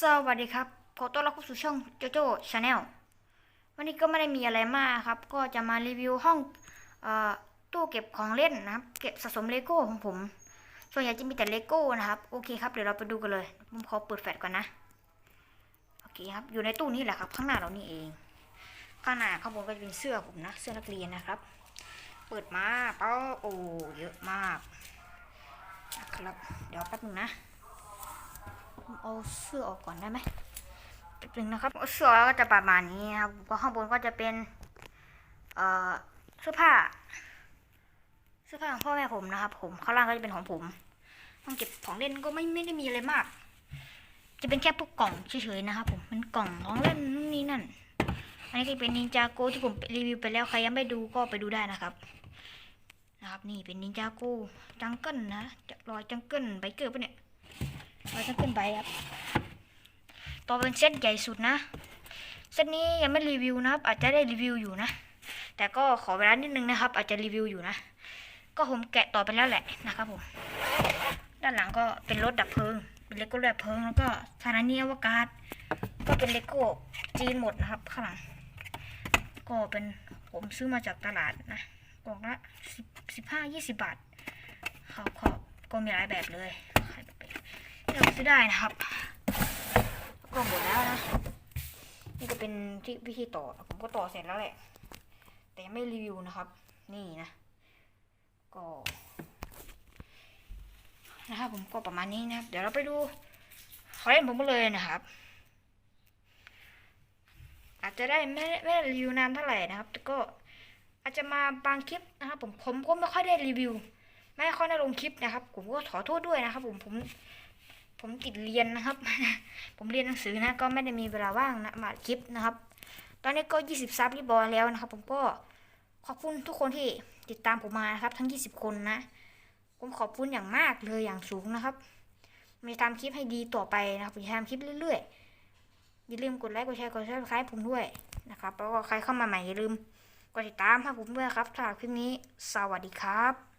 สวัสดีครับ ขอต้อนรับเข้าสู่ช่องโจโจ้ชาแนลวันนี้ก็ไม่ได้มีอะไรมากครับ ก็จะมารีวิวห้องเอ่อตู้เก็บของเล่นนะครับ เก็บสะสมเลโก้ของผม ส่วนใหญ่จะมีแต่เลโก้นะครับ โอเคครับ เดี๋ยวเราไปดูกันเลย ผมขอเปิดแฟลชก่อนนะ โอเคครับ อยู่ในตู้นี้แหละครับ ข้างหน้าเรานี่เอง ข้างหน้าข้างบนก็จะเป็นเสื้อผมนะ เสื้อนักเรียนนะครับ เปิดมาเป้าโอ้เยอะมากนะครับ เดี๋ยวแป๊บนึงนะ เอาเสื้อออกก่อนได้ไหมแป๊บนึงนะครับเสื้อก็จะประมาณนี้นะครับก็ข้างบนก็จะเป็นเอ่อเสื้อผ้า เสื้อผ้าของพ่อแม่ผมนะครับ ผมข้างล่างก็จะเป็นของผมห้องเก็บของเล่นก็ไม่ไม่ได้มีอะไรมาก จะเป็นแค่พวกกล่องเฉยๆนะครับ ผมเป็นกล่องของเล่นนู่นนี่นั่น อันนี้ก็เป็นนินจาโกที่ผมรีวิวไปแล้วใครยังไม่ดูก็ไปดูได้นะครับนะครับนี่เป็นนินจาโกจังเกิลนะจะรอยจังเกิลไบเกอร์ปะเนี่ย เราจะขึ้นไปครับ ต่อเป็นเซตใหญ่สุดนะ เซตนี้ยังไม่รีวิวนะครับ อาจจะได้รีวิวอยู่นะ แต่ก็ขอเวลานิดนึงนะครับ อาจจะรีวิวอยู่นะ ก็ผมแกะต่อไปแล้วแหละนะครับผม ด้านหลังก็เป็นรถดับเพลิง เป็นเลโก้ดับเพลิง แล้วก็สถานีอวกาศ ก็เป็นเลโก้จีนหมดนะครับข้างหลัง ก็เป็นผมซื้อมาจากตลาดนะกล่องละสิบสิบห้ายี่สิบบาทครับขอบก็มีหลายแบบเลย เลือกซื้อได้นะครับก็หมดแล้วนะ นี่ก็เป็นที่วิธีต่อ ผมก็ต่อเสร็จแล้วแหละ แต่ยังไม่รีวิวนะครับ นี่นะ ก็นะครับผมก็ประมาณนี้นะครับ เดี๋ยวเราไปดูขอเล่นผมก็เลยนะครับ อาจจะได้ไม่ไม่ได้รีวิวนานเท่าไหร่นะครับ แต่ก็อาจจะมาบางคลิปนะครับ ผมผมก็ไม่ค่อยได้รีวิว ไม่ค่อยได้ลงคลิปนะครับ ผมก็ขอโทษด้วยนะครับ ผมผม ผมติดเรียนนะครับ ผมเรียนหนังสือนะก็ไม่ได้มีเวลาว่างนะมาคลิปนะครับ ตอนนี้ก็ 20ซับรีบอลแล้วนะครับ ผมก็ขอบคุณทุกคนที่ติดตามผมมานะครับ ทั้ง 20 คนนะ ผมขอบคุณอย่างมากเลยอย่างสูงนะครับมจะทำคลิปให้ดีต่อไปนะครับผมจะทำคลิปเรื่อยๆอย่าลืมกดไลค์กดแชร์กดซับสไครต์ผมด้วยนะครับแล้วก็ใครเข้ามาใหม่อย่าลืมกดติดตามให้ผมด้วยครับสำหรับคลิปนี้ สวัสดีครับ